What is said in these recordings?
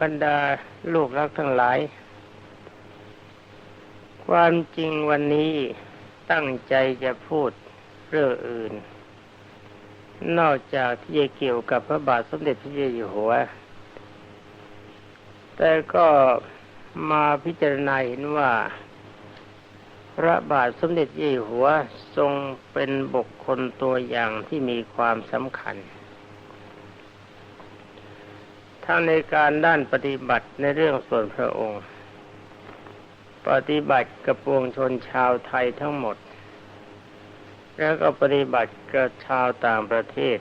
บรรดาลูกรักทั้งหลาย ความจริงวันนี้ตั้งใจจะพูดเรื่องอื่น นอกจากที่จะเกี่ยวกับพระบาทสมเด็จพระเจ้าอยู่หัว แต่ก็มาพิจารณาเห็นว่า พระบาทสมเด็จเจ้าอยู่หัวทรงเป็นบุคคลตัวอย่างที่มีความสำคัญ ทั้งในการด้านปฏิบัติในเรื่องส่วนพระองค์ ปฏิบัติกับปวงชนชาวไทยทั้งหมด แล้วก็ปฏิบัติกับชาวต่างประเทศ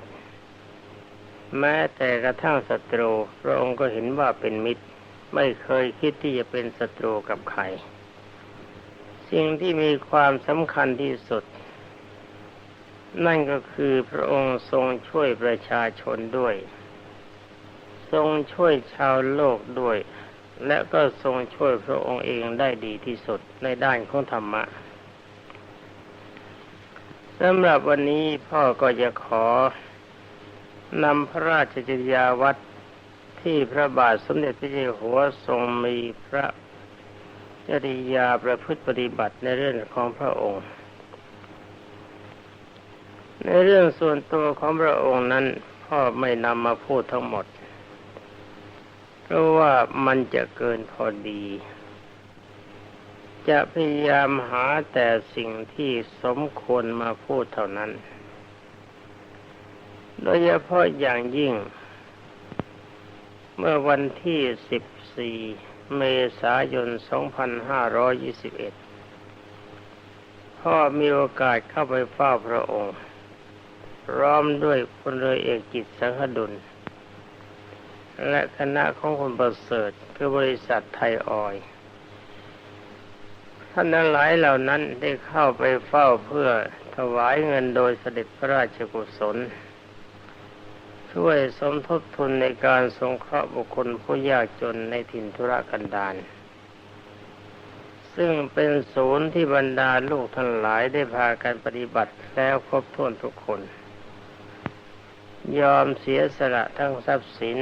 แม้แต่กระทั่งศัตรู พระองค์ก็เห็นว่าเป็นมิตร ไม่เคยคิดที่จะเป็นศัตรูกับใคร สิ่งที่มีความสำคัญที่สุด นั่นก็คือพระองค์ทรงช่วยประชาชนด้วย ทรงช่วยชาวโลกด้วย และก็ทรงช่วยพระองค์เองได้ดีที่สุดในด้านของธรรมะสำหรับวันนี้พ่อก็จะขอนำพระราชจริยาวัดที่พระบาทสมเด็จพระเจ้าหัวทรงมีพระจริยาประพฤติปฏิบัติในเรื่องของพระองค์ ในเรื่องส่วนตัวของพระองค์นั้นพ่อไม่นำมาพูดทั้งหมด เพราะว่ามันจะเกินพอดี จะพยายามหาแต่สิ่งที่สมควรมาพูดเท่านั้น โดยเฉพาะอย่างยิ่ง เมื่อวันที่14เมษายน 2521 พ่อมีโอกาสเข้าไปเฝ้าพระองค์ พร้อมด้วยพลเรือเอกจิตสังคดุล และคณะของคนประเสริฐคือบริษัทไทยออยท่านทั้งหลายเหล่านั้นได้เข้าไปเฝ้าเพื่อถวายเงินโดยเสด็จพระราชกุศล ช่วยสมทบทุนในการสงเคราะห์บุคคลผู้ยากจนในถิ่นธุรกันดารซึ่งเป็นศูนย์ที่บรรดาลูกทั้งหลายได้พากันปฏิบัติแล้วครบถ้วนทุกคน ยอมเสียสละทั้งทรัพย์สิน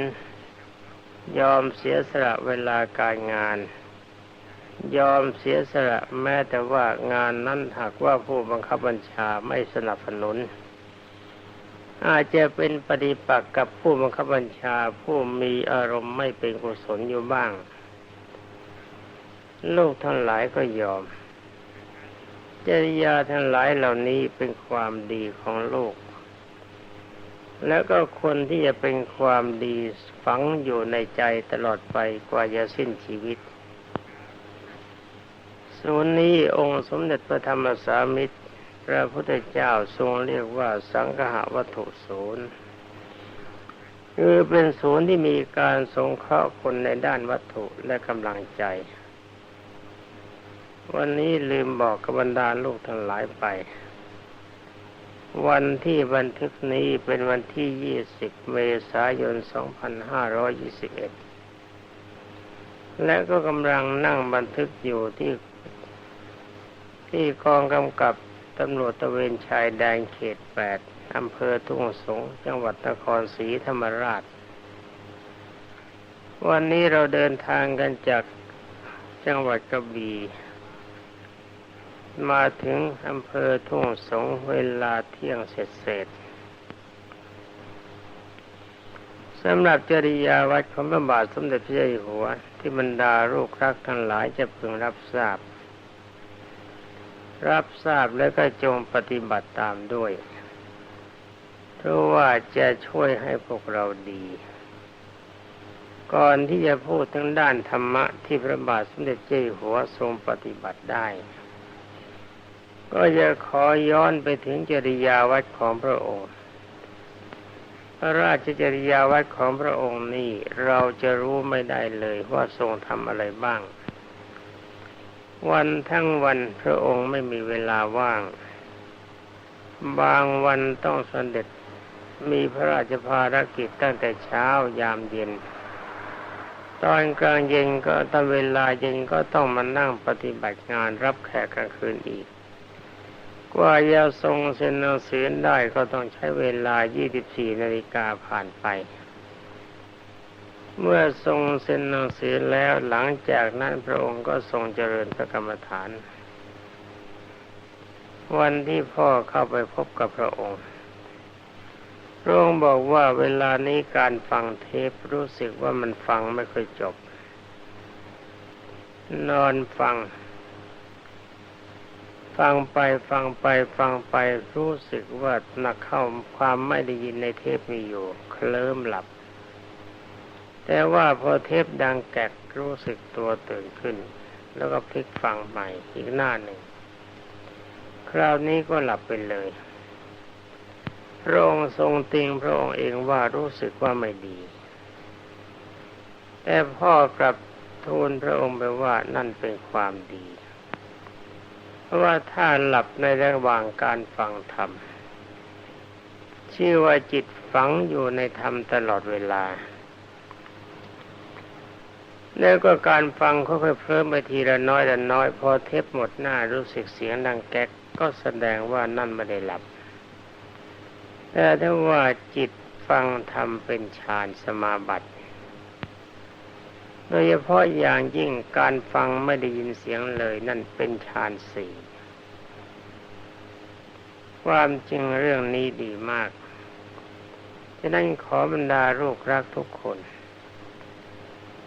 ยอมเสียสละเวลาการงาน ยอมเสียสละแม้แต่ว่างานนั้นหากว่าผู้บังคับบัญชาไม่สนับสนุน อาจจะเป็นปฏิปักษ์กับผู้บังคับบัญชาผู้มีอารมณ์ไม่เป็นกุศลอยู่บ้าง ลูกทั้งหลายก็ยอมจริยาทั้งหลายเหล่านี้เป็นความดีของโลก แล้วก็คนที่จะเป็นความดีฝังอยู่ในใจตลอดไปกว่าจะสิ้นชีวิต ศูนย์นี้องค์สมเด็จพระธรรมสามิตร พระพุทธเจ้าทรงเรียกว่าสังฆะวัตถุศูนย์คือเป็นศูนย์ที่มีการสงเคราะห์คนในด้านวัตถุและกำลังใจ วันนี้ลืมบอกกับบรรดาลูกทั้งหลายไป วันที่บันทึกนี้เป็นวันที่ 20 เมษายน 2521 และก็กำลังนั่งบันทึกอยู่ที่ ที่กองกำกับตำรวจตะเวนชายแดนเขต 8 อำเภอทุ่งสง จังหวัดนครศรีธรรมราช วันนี้เราเดินทางกันจากจังหวัดกระบี่ มาถึงอำเภอทุ่งสงเวลาเที่ยงเสร็จเสร็จสำหรับจริยาวัดของพระบาทสมเด็จพระเจ้าอยู่หัว ที่บรรดาลูกรักทั้งหลายจะพึงรับทราบ รับทราบแล้วก็จงปฏิบัติตามด้วย เพราะว่าจะช่วยให้พวกเราดี ก่อนที่จะพูดทั้งด้านธรรมะที่พระบาทสมเด็จเจ้าอยู่หัวทรงปฏิบัติได้ ก็จะขอย้อนไปถึงจริยาวัดของพระองค์ พระราชจริยาวัดของพระองค์นี่เราจะรู้ไม่ได้เลยว่าทรงทำอะไรบ้าง วันทั้งวันพระองค์ไม่มีเวลาว่าง บางวันต้องสเสด็จมีพระราชภารกิจตั้งแต่เช้ายามเย็น ตอนกลางเย็นก็ตอนเวลาเย็นก็ต้องมานั่งปฏิบัติงานรับแขกกลางคืนอีก กว่าจะทรงเซ็นหนังสือได้ก็ต้องใช้เวลา 24 นาฬิกาผ่านไป เมื่อทรงเซ็นหนังสือแล้วหลังจากนั้นพระองค์ก็ทรงเจริญพระกรรมฐาน วันที่พ่อเข้าไปพบกับพระองค์ พระองค์บอกว่าเวลานี้การฟังเทปรู้สึกว่ามันฟังไม่ค่อยจบ นอนฟัง ฟังไปฟังไปฟังไปรู้สึกว่าหนักเข้าความไม่ได้ยินในเทปมีอยู่ เคลิ้มหลับ แต่ว่าพอเทปดังแกกรู้สึกตัวตื่นขึ้น แล้วก็พลิกฟังใหม่อีกหน้าหนึ่ง คราวนี้ก็หลับไปเลยพระองค์ทรงติงพระองค์เองว่ารู้สึกว่าไม่ดี แต่พ่อกลับทูลพระองค์ไปว่านั่นเป็นความดี ว่าถ้าหลับในระหว่างการฟังธรรม ชื่อว่าจิตฝังอยู่ในธรรมตลอดเวลา แล้วก็การฟังค่อยๆเพิ่มไปทีละน้อยละน้อย พอเทปหมดหน้ารู้สึกเสียงดังแก๊กก็แสดงว่านั่นไม่ได้หลับ แต่ถ้าว่าจิตฟังธรรมเป็นฌานสมาบัติ โดยเฉพาะอย่างยิ่งการฟังไม่ได้ยินเสียงเลยนั่นเป็นฌานสี่ความจริงเรื่องนี้ดีมากฉะนั้นขอบรรดาลูกรักทุกคน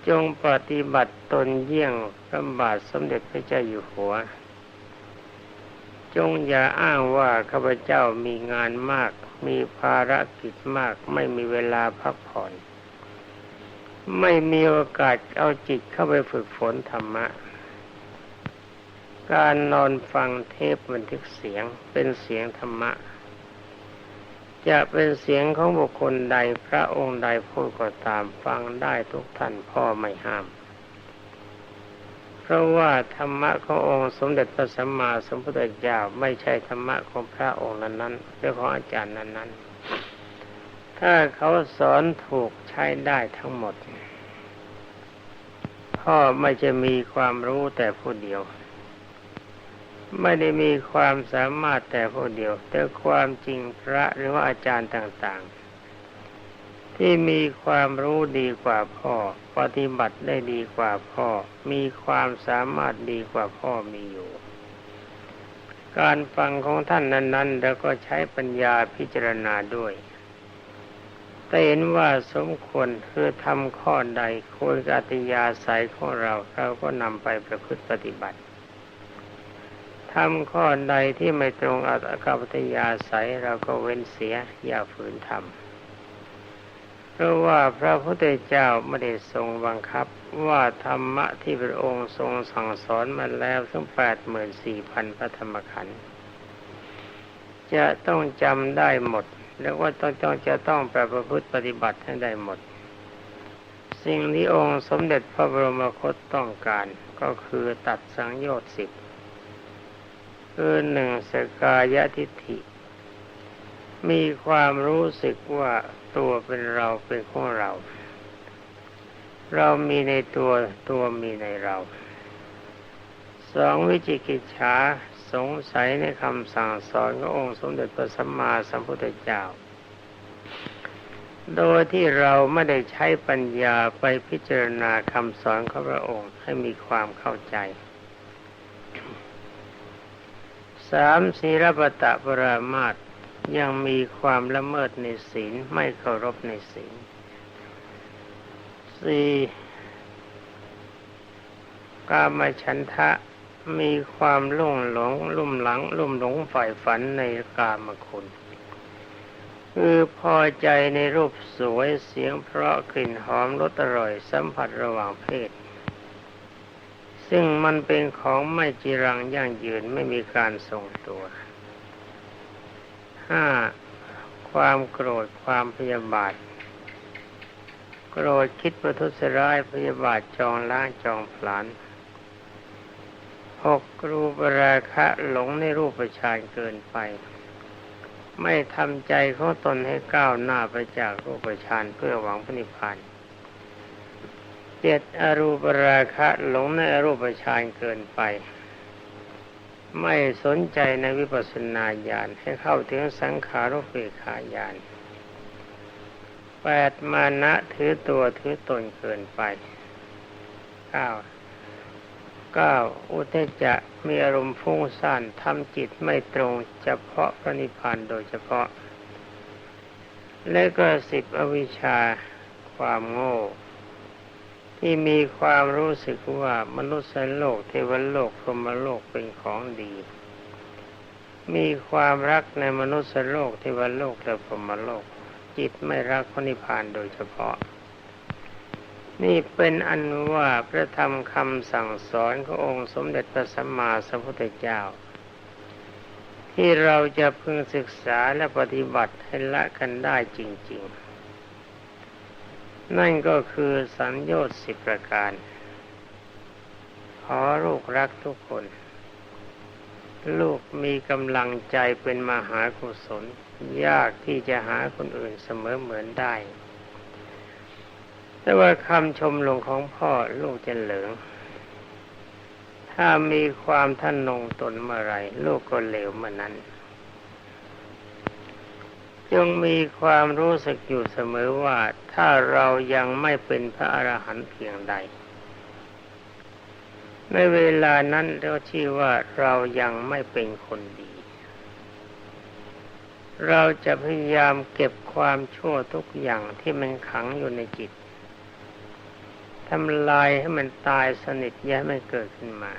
จงปฏิบัติตนเยี่ยงพระบาทสมเด็จพระเจ้าอยู่หัว จงอย่าอ้างว่าข้าพเจ้ามีงานมาก มีภารกิจมากไม่มีเวลาพักผ่อน ไม่มีโอกาสเอาจิตเข้าไปฝึกฝนธรรมะ การนอนฟังเทปบันทึกเสียงเป็นเสียงธรรมะ จะเป็นเสียงของบุคคลใดพระองค์ใดพูดก็ตามฟังได้ทุกท่านพ่อไม่ห้าม เพราะว่าธรรมะขององค์สมเด็จพระสัมมาสัมพุทธเจ้าไม่ใช่ธรรมะของพระองค์นั้นๆหรือของอาจารย์นั้นๆ ถ้าเขาสอนถูกใช้ได้ทั้งหมด พ่อไม่จะมีความรู้แต่ผู้เดียว ไม่ได้มีความสามารถแต่ผู้เดียว แต่ความจริงพระหรือว่าอาจารย์ต่างๆ ที่มีความรู้ดีกว่าพ่อ ปฏิบัติได้ดีกว่าพ่อ มีความสามารถดีกว่าพ่อมีอยู่การฟังของท่านนั้นๆ แล้วก็ใช้ปัญญาพิจารณาด้วย แต่เห็นว่าสมควรคือทำข้อใดควรกติยาสายของเราเราก็นำไปประพฤติปฏิบัติทำข้อใดที่ไม่ตรงอัตกปฏิยาสายเราก็เว้นเสียอย่าฝืนทำเพราะว่าพระพุทธเจ้าไม่ได้ทรงบังคับว่าธรรมะที่พระองค์ทรงสั่งสอนมาแล้วทั้งแปดหมื่นสี่พันพระธรรมขันธ์จะต้องจำได้หมด แล้วว่าต้องต้องจะต้องประพฤติปฏิบัติให้ได้หมด สิ่งที่องค์สมเด็จพระบรมคตต้องการก็คือตัดสังโยชน์สิบคือหนึ่งสกายทิฏฐิ มีความรู้สึกว่าตัวเป็นเราเป็นของเรา เรามีในตัวตัวมีในเรา สองวิจิกิจฉา สงสัยในคำสั่งสอนขององค์สมเด็จพระสัมมาสัมพุทธเจ้า โดยที่เราไม่ได้ใช้ปัญญาไปพิจารณาคำสอนของพระองค์ให้มีความเข้าใจสามศีลปตะปรามาตยังมีความละเมิดในศีลไม่เคารพในศีลสี่กามฉันทะ มีความลุ่งหลงลุ่มหลัง ลุ่มหลงฝ่ายฝันในกามคุณคือพอใจในรูปสวยเสียงเพราะกลิ่นหอมรสอร่อยสัมผัสระหว่างเพศ ซึ่งมันเป็นของไม่จีรังยั่งยืนไม่มีการทรงตัวห้าความโกรธความพยาบาท โกรธคิดประทุษร้ายพยาบาทจองล้างจองผลาน หกรูปราคะหลงในรูปฌานเกินไป ไม่ทำใจของตนให้ก้าวหน้าไปจากรูปฌานเพื่อหวังพระนิพพานเจ็ดอรูปราคะหลงในอรูปฌานเกินไป ไม่สนใจในวิปัสสนาญาณให้เข้าถึงสังขารุปเปขาญาณแปดมานะถือตัวถือตนเกินไปเก้า เก้าอุเทจจะมีอารมณ์ฟุ้งซ่านทำจิตไม่ตรงเฉพาะพระนิพพานโดยเฉพาะ และก็สิบอวิชชาความโง่ ที่มีความรู้สึกว่ามนุษย์โลกเทวโลกพรหมโลกเป็นของดี มีความรักในมนุษย์โลกเทวโลกและพรหมโลก จิตไม่รักพระนิพพานโดยเฉพาะ นี่เป็นอันว่าพระธรรมคำสั่งสอนขององค์สมเด็จพระสัมมาสัมพุทธเจ้า ที่เราจะพึงศึกษาและปฏิบัติให้ละกันได้จริง ๆ นั่นก็คือสัญญาสิบประการ ขอลูกรักทุกคน ลูกมีกำลังใจเป็นมหากุศล ยากที่จะหาคนอื่นเสมอเหมือนได้ แต่ว่าคำชมลงของพ่อลูกจะเหลือง ถ้ามีความท่านนงตนเมื่อไรลูกก็เหลวเมื่อนั้น จงมีความรู้สึกอยู่เสมอว่าถ้าเรายังไม่เป็นพระอรหันต์เพียงใด ในเวลานั้นเราชื่อว่าเรายังไม่เป็นคนดี เราจะพยายามเก็บความชั่วทุกอย่างที่มันขังอยู่ในจิตำลายให้มันตายสนิทอย่าให้มันเกิดขึ้นมา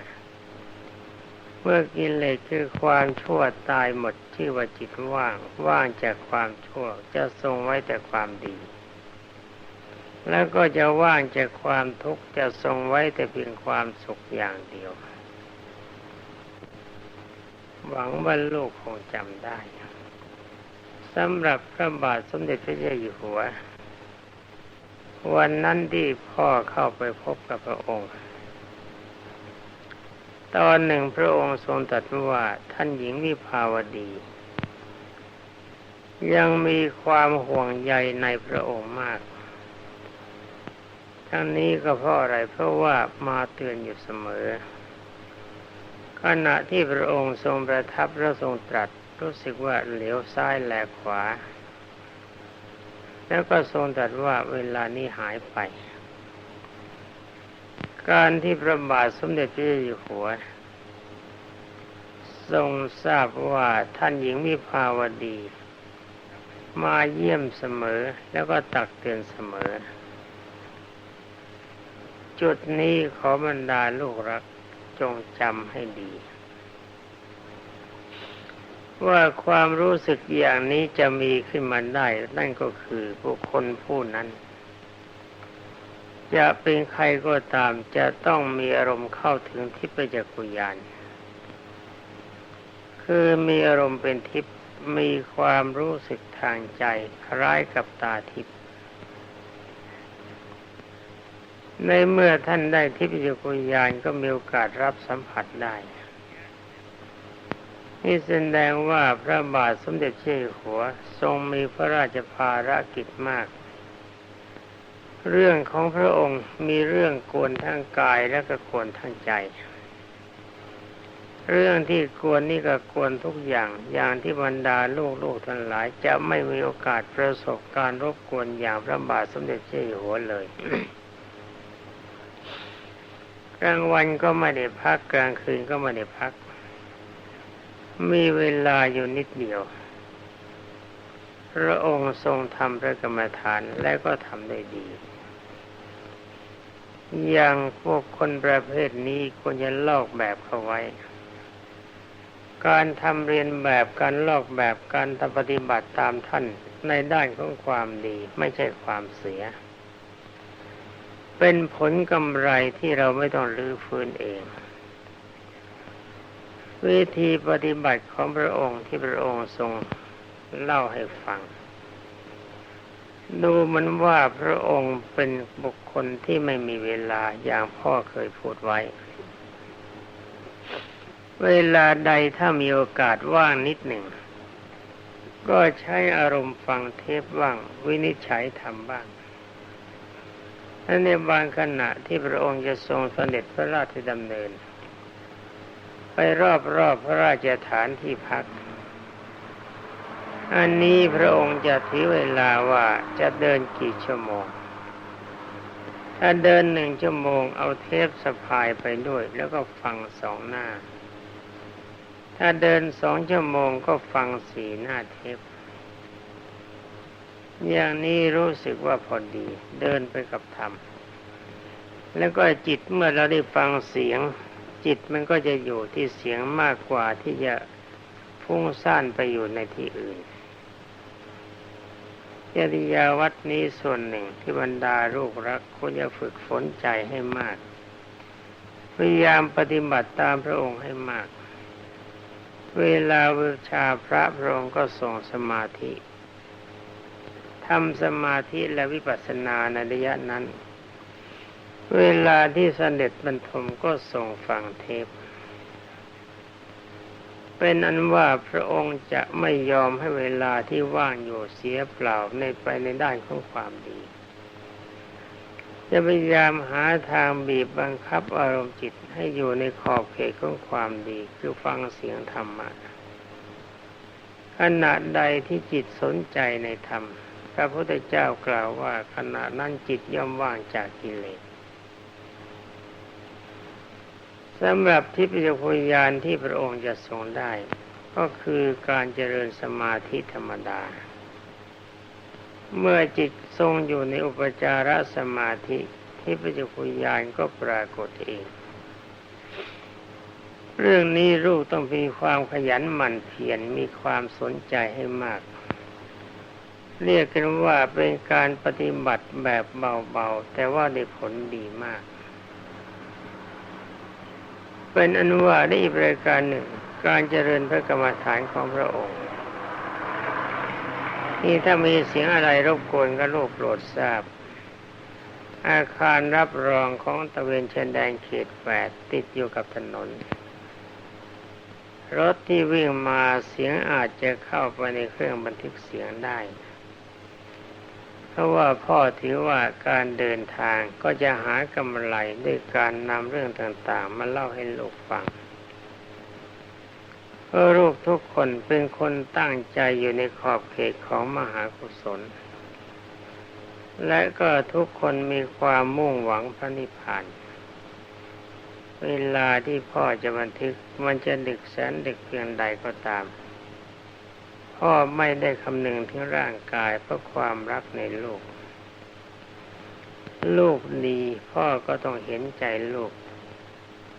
เมื่อกิเลสคือความชั่วตายหมดชื่อว่าจิตว่าง ว่างจากความชั่วจะทรงไว้แต่ความดี แล้วก็จะว่างจากความทุกข์จะทรงไว้แต่เพียงความสุขอย่างเดียว หวังว่าลูกคงจำได้สำหรับพระบาทสมเด็จพระเจ้าอยู่หัว วันนั้นที่พ่อเข้าไปพบกับพระองค์ ตอนหนึ่งพระองค์ทรงตรัสว่าท่านหญิงวิภาวดี ยังมีความห่วงใยในพระองค์มาก ทั้งนี้ก็เพราะอะไรเพราะว่ามาเตือนอยู่เสมอ ขณะที่พระองค์ทรงประทับและทรงตรัสรู้สึกว่าเหลียวซ้ายแลขวา แล้วก็ทรงตรัสว่าเวลานี้หายไป การที่พระบาทสมเด็จพระเจ้าอยู่หัว ทรงทราบว่าท่านหญิงวิภาวดี มาเยี่ยมเสมอแล้วก็ตักเตือนเสมอ จุดนี้ขอบรรดาลูกรักจงจำให้ดี ว่าความรู้สึกอย่างนี้จะมีขึ้นมาได้ นั่นก็คือบุคคลผู้นั้นจะเป็นใครก็ตามจะต้องมีอารมณ์เข้าถึงทิพยจักรุยานคือมีอารมณ์เป็นทิพย์มีความรู้สึกทางใจคล้ายกับตาทิพย์ในเมื่อท่านได้ทิพยกุญาณก็มีโอกาสรับสัมผัสได้ นี่แสดงว่าพระบาทสมเด็จเจ้าอยู่หัวทรงมีพระราชภารกิจมาก เรื่องของพระองค์มีเรื่องกวนทั้งกายและก็กวนทั้งใจ เรื่องที่กวนนี่ก็กวนทุกอย่างอย่างที่บรรดาลูกลูกทั้งหลาย จะไม่มีโอกาสประสบการรบกวนอย่างพระบาทสมเด็จเจ้าอยู่หัวเลยกลางวันก็ไม่ได้พักกลางคืนก็ไม่ได้พัก มีเวลาอยู่นิดเดียว พระองค์ทรงทำพระกรรมฐานและก็ทำได้ดี อย่างพวกคนประเภทนี้ควรจะลอกแบบเขาไว้ การทำเรียนแบบการลอกแบบการทำปฏิบัติตามท่านในด้านของความดีไม่ใช่ความเสีย เป็นผลกำไรที่เราไม่ต้องรื้อฟื้นเอง วิธีปฏิบัติของพระองค์ที่พระองค์ทรงเล่าให้ฟัง ดูมันว่าพระองค์เป็นบุคคลที่ไม่มีเวลาอย่างพ่อเคยพูดไว้ เวลาใดถ้ามีโอกาสว่างนิดหนึ่ง ก็ใช้อารมณ์ฟังเทปบ้าง วินิจฉัยทำบ้างและในบางขณะที่พระองค์จะทรงเสด็จพระราชดำเนิน ไปรอบๆพระราชฐานที่พัก อันนี้พระองค์จะถือเวลาว่าจะเดินกี่ชั่วโมง ถ้าเดินหนึ่งชั่วโมงเอาเทปสะพายไปด้วย แล้วก็ฟังสองหน้า ถ้าเดินสองชั่วโมงก็ฟังสี่หน้าเทป อย่างนี้รู้สึกว่าพอดี เดินไปกับธรรมแล้วก็จิตเมื่อเราได้ฟังเสียง จิตมันก็จะอยู่ที่เสียงมากกว่าที่จะฟุ้งซ่านไปอยู่ในที่อื่นจริยาวัดนี้ส่วนหนึ่งที่บรรดาลูกรักควรจะฝึกฝนใจให้มาก พยายามปฏิบัติตามพระองค์ให้มาก เวลาบูชาพระพระองค์ก็ส่งสมาธิทำสมาธิและวิปัสสนาในระยะนั้น เวลาที่เสด็จบรรทมก็ส่งฟังเทปเป็นอันว่าพระองค์จะไม่ยอมให้เวลาที่ว่างอยู่เสียเปล่าในไปในด้านของความดี จะพยายามหาทางบีบบังคับอารมณ์จิตให้อยู่ในขอบเขตของความดีคือฟังเสียงธรรมะขณะใดที่จิตสนใจในธรรม พระพุทธเจ้ากล่าวว่าขณะนั้นจิตย่อมว่างจากกิเลส สำหรับทิพยคุยานที่พระองค์จะทรงได้ ก็คือการเจริญสมาธิธรรมดา เมื่อจิตทรงอยู่ในอุปจารสมาธิทิพยคุยานก็ปรากฏเอง เรื่องนี้ลูกต้องมีความขยันหมั่นเพียรมีความสนใจให้มาก เรียกกันว่าเป็นการปฏิบัติแบบเบาๆ แต่ว่าได้ผลดีมาก เป็นอนุวาได้อีกรายการหนึ่ง การเจริญพระกรรมฐานของพระองค์ นี่ถ้ามีเสียงอะไรรบกวนก็โลกโปรดทราบ อาคารรับรองของตะเวนเชนแดนเขตแปดติดอยู่กับถนน รถที่วิ่งมาเสียงอาจจะเข้าไปในเครื่องบันทึกเสียงได้ เพราะว่าพ่อถือว่าการเดินทางก็จะหากำไรด้วยการนำเรื่องต่างๆ มาเล่าให้ลูกฟังเพราะลูกทุกคนเป็นคนตั้งใจอยู่ในขอบเขตของมหากุศล และก็ทุกคนมีความมุ่งหวังพระนิพพาน เวลาที่พ่อจะบันทึกมันจะดึกแสนดึกเพียงใดก็ตาม พ่อไม่ได้คำนึงถึงร่างกายเพราะความรักในลูก ลูกดีพ่อก็ต้องเห็นใจลูก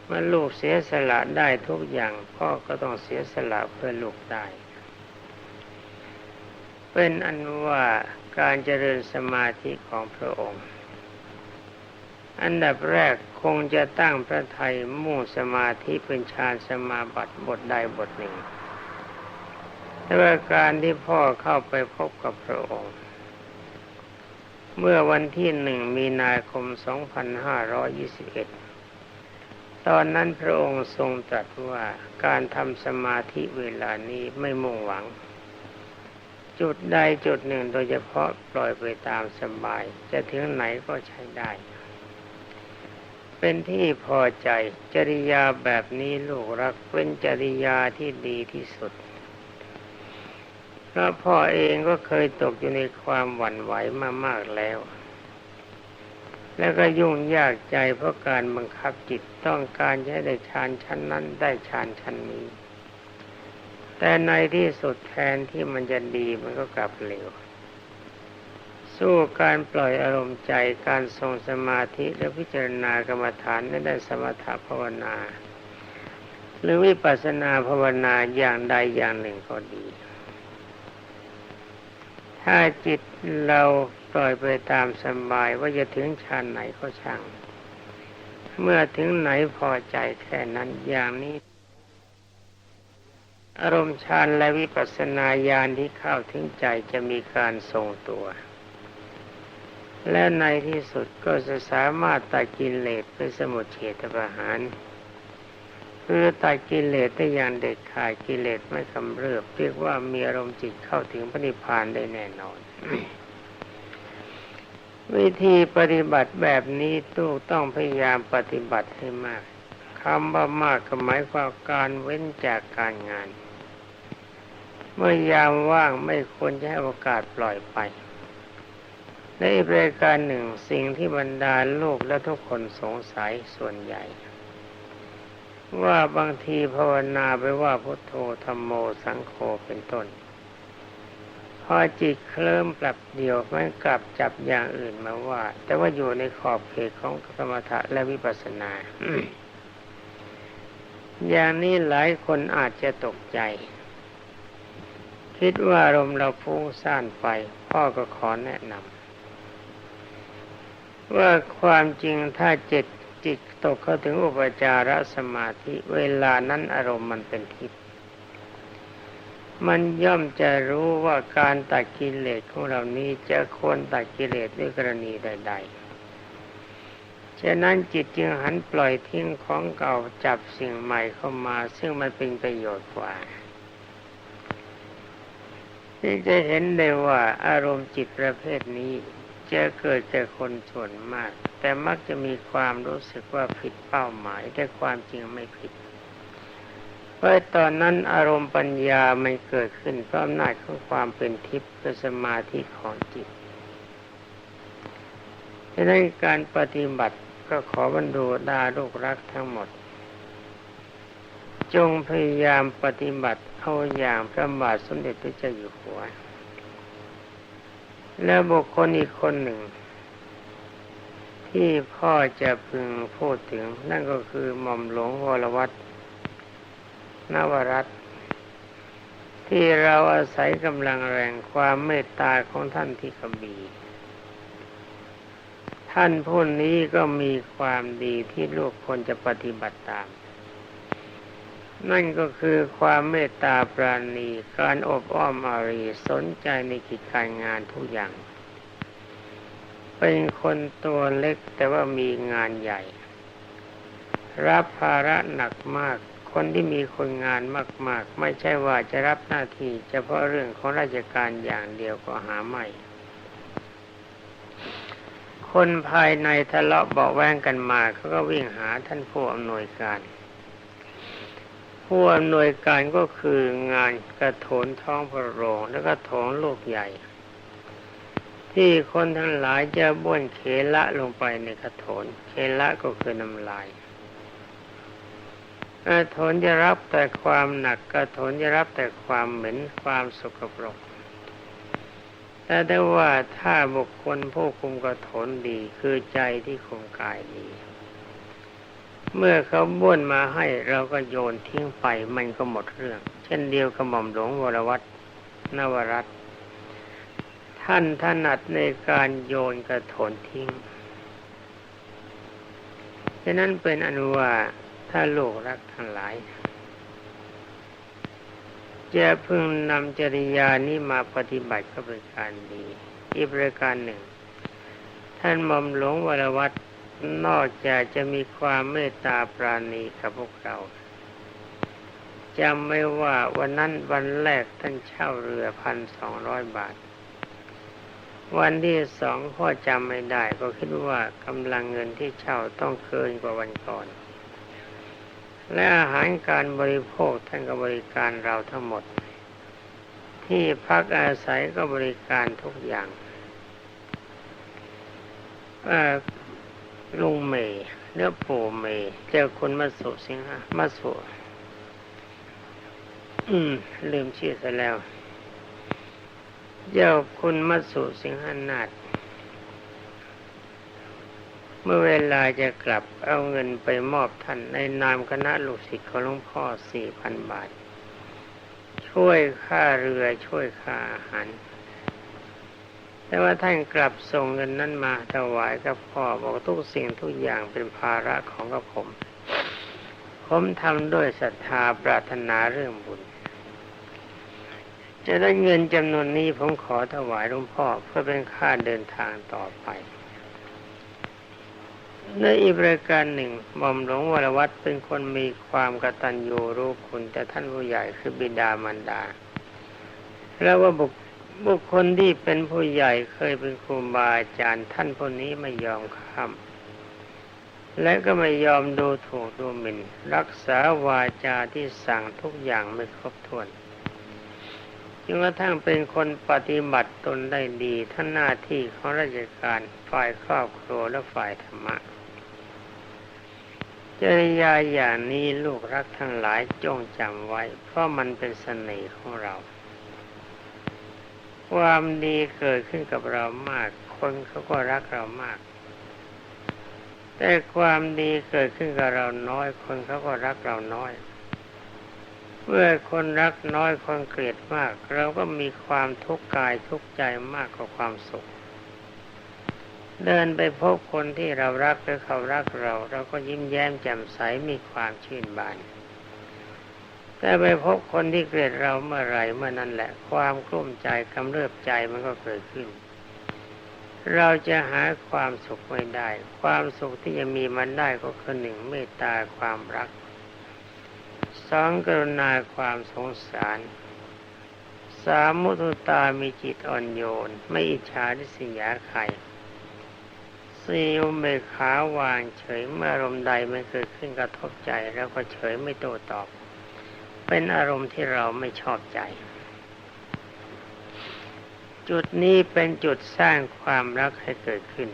เมื่อลูกเสียสละได้ทุกอย่าง พ่อก็ต้องเสียสละเพื่อลูกได้ เป็นอันว่าการเจริญสมาธิของพระองค์ อันดับแรกคงจะตั้งพระไทยมุ่งสมาธิเป็นฌานสมาบัติบทใดบทหนึ่ง แต่ว่าการที่พ่อเข้าไปพบกับพระองค์ เมื่อวันที่หนึ่งมีนาคม 2521 ตอนนั้นพระองค์ทรงตรัสว่าการทำสมาธิเวลานี้ไม่มุ่งหวัง จุดใดจุดหนึ่งโดยเฉพาะปล่อยไปตามสบาย จะถึงไหนก็ใช้ได้ เป็นที่พอใจจริยาแบบนี้ลูกรักเป็นจริยาที่ดีที่สุด เพราะพ่อเองก็เคยตกอยู่ในความหวั่นไหวมามากแล้ว แล้วก็ยุ่งยากใจเพราะการบังคับจิตต้องการให้ได้ฌานชั้นนั้นได้ฌานชั้นนี้ แต่ในที่สุดแทนที่มันจะดีมันก็กลับเลวสู้การปล่อยอารมณ์ใจการทรงสมาธิและพิจารณากรรมฐานในด้านสมถภาวนา หรือวิปัสสนาภาวนาอย่างใดอย่างหนึ่งก็ดี ถ้าจิตเราปล่อยไปตามสบายว่าจะถึงฌานไหนก็ช่าง เมื่อถึงไหนพอใจแค่นั้นอย่างนี้ อารมณ์ฌานและวิปัสสนาญาณที่เข้าถึงใจจะมีการทรงตัว และในที่สุดก็จะสามารถตัดกินเลสเป็นสมุทเฉทประหาร คือตัดกิเลสได้อย่างเด็ดขาดกิเลสไม่กำเริบเรียกว่ามีอารมณ์จิตเข้าถึงพระนิพพานได้แน่นอน วิธีปฏิบัติแบบนี้ตู้ต้องพยายามปฏิบัติให้มากคำว่ามากก็หมายความการเว้นจากการงาน เมื่อยามว่างไม่ควรจะให้โอกาสปล่อยไปในรายการหนึ่งสิ่งที่บรรดาโลกและทุกคนสงสัยส่วนใหญ่ ว่าบางทีภาวนาไปว่าพุทโธธรรมโมสังโฆเป็นต้น พอจิตเคลิ้มปรับเดียวมันกลับจับอย่างอื่นมาว่า แต่ว่าอยู่ในขอบเขตของสมถะและวิปัสสนา อย่างนี้หลายคนอาจจะตกใจ คิดว่าอารมณ์เราฟุ้งซ่านไป พ่อก็ขอแนะนำว่าความจริงถ้าจิต จิตตกเข้าถึงอุปจารสมาธิเวลานั้นอารมณ์มันเป็นทิพย์มันย่อมจะรู้ว่าการตัดกิเลสของเรานี้จะควรตัดกิเลสด้วยกรณีใด ๆ ฉะนั้นจิตจึงหันปล่อยทิ้งของเก่าจับสิ่งใหม่เข้ามา ซึ่งมันเป็นประโยชน์กว่าที่จะเห็นได้ว่าอารมณ์จิตประเภทนี้จะเกิดแก่คนส่วนมาก แต่มักจะมีความรู้สึกว่าผิดเป้าหมายแต่ความจริงไม่ผิดเพราะตอนนั้นอารมณ์ปัญญาไม่เกิดขึ้นเพราะอำนาจของความเป็นทิพย์เป็นสมาธิของจิตดังนั้นการปฏิบัติก็ขอบรรดูดาลูกรักทั้งหมด จงพยายามปฏิบัติเอาอย่างพระบาทสมเด็จพระเจ้าอยู่หัว และบุคคลอีกคนหนึ่ง ที่พ่อจะพึงพูดถึง นั่นก็คือหม่อมหลวงวรวัตนวรัตที่เราอาศัยกำลังแรงความเมตตาของท่านที่กบีท่านผู้นี้ก็มีความดีที่ลูกควรจะปฏิบัติตาม นั่นก็คือความเมตตาปราณีการอบอ้อมอารีสนใจในกิจการงานทุกอย่าง เป็นคนตัวเล็กแต่ว่ามีงานใหญ่ รับภาระหนักมาก คนที่มีคนงานมาก ๆ ไม่ใช่ว่าจะรับหน้าที่เฉพาะเรื่องของราชการอย่างเดียวก็หาไม่ คนภายในทะเลาะเบาแวงกันมาเขาก็วิ่งหาท่านผู้อำนวยการผู้อำนวยการก็คืองานกระโถนท้องพระโรงแล้วก็โถงลูกใหญ่ ที่คนทั้งหลายจะบ้วนเคละลงไปในกระโถน เคละก็คือน้ำลายกระโถนจะรับแต่ความหนักกระโถนจะรับแต่ความเหม็นความสกปรก แต่ได้ว่าถ้าบุคคลผู้คุมกระโถนดีคือใจที่คุมกายดี เมื่อเขาบ้วนมาให้เราก็โยนทิ้งไปมันก็หมดเรื่อง เช่นเดียวกับหม่อมหลวงวรวัตรนวรัตน ท่านถนัดในการโยนกระโถนทิ้งฉะนั้นเป็นอนุว่าถ้าโลกรักทั้งหลาย จะพึงนำจริยานี้มาปฏิบัติก็เป็นการดีอีกประการหนึ่ง ท่านมอมหลวงวรวัตนอกจากจะมีความเมตตาปราณีกับพวกเราจำไม่ว่าวันนั้นวันแรกท่านเช่าเรือพันสองร้อยบาท วันที่สองพ่อจำไม่ได้ ก็คิดว่ากำลังเงินที่เช่าต้องเกินกว่าวันก่อน และอาหารการบริโภคท่านก็บริการเราทั้งหมด ที่พักอาศัยก็บริการทุกอย่างลุงเมย์เนื้อปู่เมย์เจอคนมาสุสิงหะมาสุอืม ลืมชื่อซะแล้ว เจ้าคุณมัสุสิงหนาถเมื่อเวลาจะกลับเอาเงินไปมอบท่านในนามคณะลูกศิษย์ของหลวงพ่อสี่พันบาท ช่วยค่าเรือช่วยค่าอาหาร แต่ว่าท่านกลับส่งเงินนั้นมาถวายกับพ่อบอกทุกสิ่งทุกอย่างเป็นภาระของกับผม ผมทำด้วยศรัทธาปรารถนาเรื่องบุญ จะได้เงินจำนวนนี้ผมขอถวายหลวงพ่อเพื่อเป็นค่าเดินทางต่อไปในอีกประการหนึ่งหม่อมหลวงวรวัตเป็นคนมีความกตัญญูรู้คุณแต่ท่านผู้ใหญ่คือบิดามารดา แล้วว่าบุคบุคคลที่เป็นผู้ใหญ่เคยเป็นครูบาอาจารย์ท่านคนนี้ไม่ยอมข้าม และก็ไม่ยอมดูถูกดูหมิ่น รักษาวาจาที่สั่งทุกอย่างไม่ครบถ้วน จนกระทั่งเป็นคนปฏิบัติตนได้ดีทั้งหน้าที่ของราชการฝ่ายครอบครัวและฝ่ายธรรมะจริยาอย่างนี้ลูกรักทั้งหลายจงจำไว้ เพราะมันเป็นเสน่ห์ของเรา ความดีเกิดขึ้นกับเรามาก คนเขาก็รักเรามาก แต่ความดีเกิดขึ้นกับเราน้อย คนเขาก็รักเราน้อย เมื่อคนรักน้อยคนเกลียดมาก เราก็มีความทุกข์กายทุกข์ใจมากกว่าความสุข เดินไปพบคนที่เรารักหรือเขารักเรา เราก็ยิ้มแย้มแจ่มใสมีความชื่นบาน แต่ไปพบคนที่เกลียดเราเมื่อไหร่เมื่อนั้นแหละ ความกลุ้มใจกำเริบใจมันก็เกิดขึ้น เราจะหาความสุขไม่ได้ ความสุขที่จะมีมันได้ก็คือหนึ่งเมตตาความรัก สองกรุณาความสงสาร สามมุทุตามีจิตอ่อนโยน ไม่อิจฉาริษยาใครสี่อุเบกขาวางเฉยเมื่ออารมณ์ใดไม่เกิดขึ้นกระทบใจแล้วก็เฉยไม่โต้ตอบ เป็นอารมณ์ที่เราไม่ชอบใจ จุดนี้เป็นจุดสร้างความรักให้เกิดขึ้น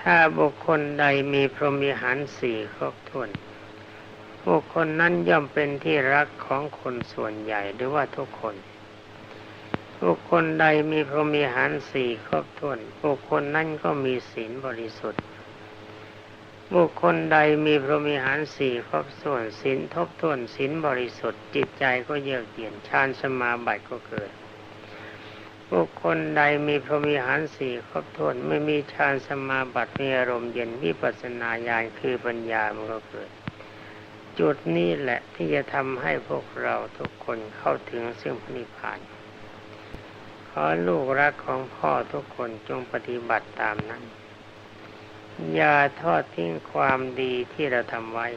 ถ้าบุคคลใดมีพรหมิหารสี่ครบถ้วน บุคคลนั้นย่อมเป็นที่รักของคนส่วนใหญ่หรือว่าทุกคนบุคคลใดมีพรหมิหารสี่ครบถ้วนบุคคลนั้นก็มีศีลบริสุทธิ์บุคคลใดมีพรหมิหารสี่ครบส่วนศีลทบทวนศีลบริสุทธิ์จิตใจก็เยือกเย็นฌานสมาบัติก็เกิดบุคคลใดมีพรหมิหารสี่ครบถ้วนไม่มีฌานสมาบัติมีอารมณ์เย็นวิปัสสนาญาณคือปัญญามันก็เกิด จุดนี้แหละที่จะทำให้พวกเราทุกคนเข้าถึงซึ่งพระนิพพาน ขอลูกรักของพ่อทุกคนจงปฏิบัติตามนั้น อย่าทอดทิ้งความดีที่เราทำไว้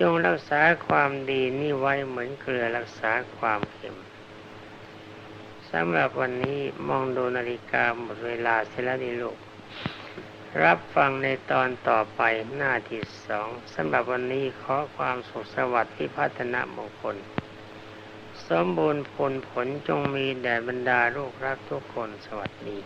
จงรักษาความดีนี้ไว้เหมือนเกลือรักษาความเค็มสำหรับวันนี้มองดูนาฬิกาหมดเวลาเสียแล้วนี่ลูก รับฟังในตอนต่อไปหน้าที่สองสำหรับวันนี้ขอความสุขสวัสดิ์ที่พัฒนามงคล สมบูรณ์ผลผลจงมีแด่บรรดาลูกรักทุกคนสวัสดี